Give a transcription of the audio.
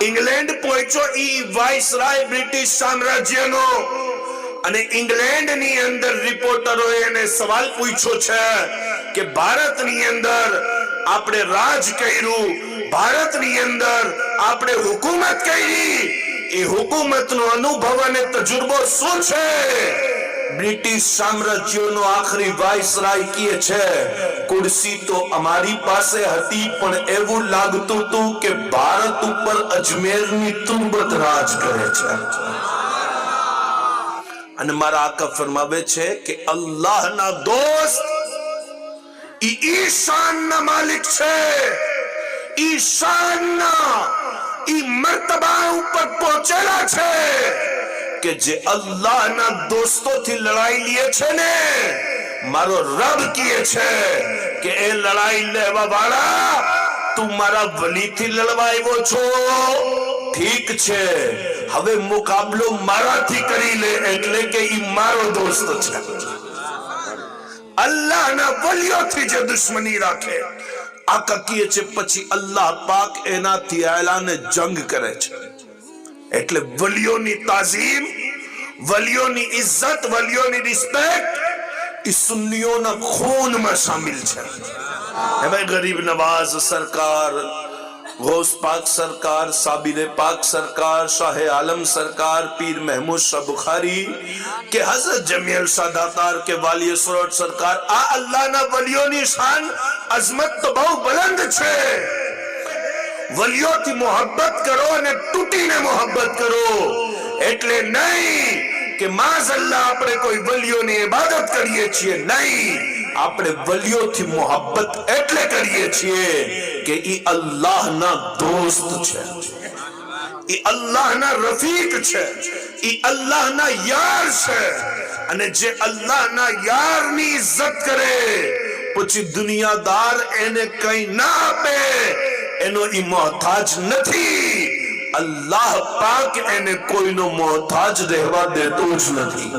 England પહોંચ્યો ઈ વાઇસરાય British સામ્રાજ્યનો. અને ઇંગ્લેન્ડની અંદર રિપોર્ટરોએ એને સવાલ પૂછ્યો છે કે ભારતની અંદર આપણે રાજ કર્યું, ભારતની અંદર આપણે હુકુમત કરી. એ હુકુમતનો અનુભવ અને તજુર્બો શું છે? બ્રિટિશ સામ્રાજ્યનો આખરી વાઇસરાય કહે છે? કુર્સી તો અમારી પાસે હતી પણ એવું લાગતું હતું કે ભારત ઉપર અજમેરની તુંબત રાજ કરે છે અને મારા આકા ફરમાવે છે કે અલ્લાહના દોસ્ત ઈ ઈશાનના માલિક છે ઈશાનના ઈ મર્તબા ઉપર પહોંચેલા છે કે જે અલ્લાહના દોસ્તોથી લડાઈ લે છે ને મારો રબ કહે છે કે એ લડાઈ લેવા વાળા, તું મારા વલીથી લડવા આવ્યો છો. ઠીક છે. હવે મુકાબલો મારાથી કરી લે એટલે કે ઈ મારો દોસ્ત છે. અલ્લાહના વલીઓથી જે દુશ્મની રાખે આ કકીએ છે પછી અલ્લાહ પાક એનાથી એલાને જંગ કરે છે. એટલે વલીઓની તાઝીમ, વલીઓની ઇજ્જત વલીઓની રિસ્પેક્ટ સુન્નીઓના ખૂનમાં શામિલ છે એમાં ગરીબ નવાઝ સરકાર ગૌસ પાક સરકાર સાબિરે પાક સરકાર શાહે આલમ સરકાર પીર મહેમૂદ શાહ બુખારી કે હઝરત જમીલ શાહ દાતાર કે વાલી સરોટ સરકાર આ અલ્લાહના વલીઓની શાન અઝમત તો બહુ બુલંદ છે વલીઓથી મોહબ્બત કરો અને તૂટીને મોહબ્બત કરો એટલે નહીં કે માઝલ્લા આપણે કોઈ વલીઓની ઇબાદત કરીએ છીએ નહીં આપણે વલીઓથી મોહબ્બત એટલે કરીએ છીએ કે ઈ અલ્લાહના દોસ્ત છે ઈ અલ્લાહના રફીક છે ઈ અલ્લાહના યાર છે અને જે અલ્લાહના યારની ઇજ્જત કરે પછી દુનિયાદાર એને કઈ ના આપે એનો ઈ મોહતાજ નથી અલ્લાહ પાક એને કોઈનો મોહતાજ રહેવા દેતો જ નથી.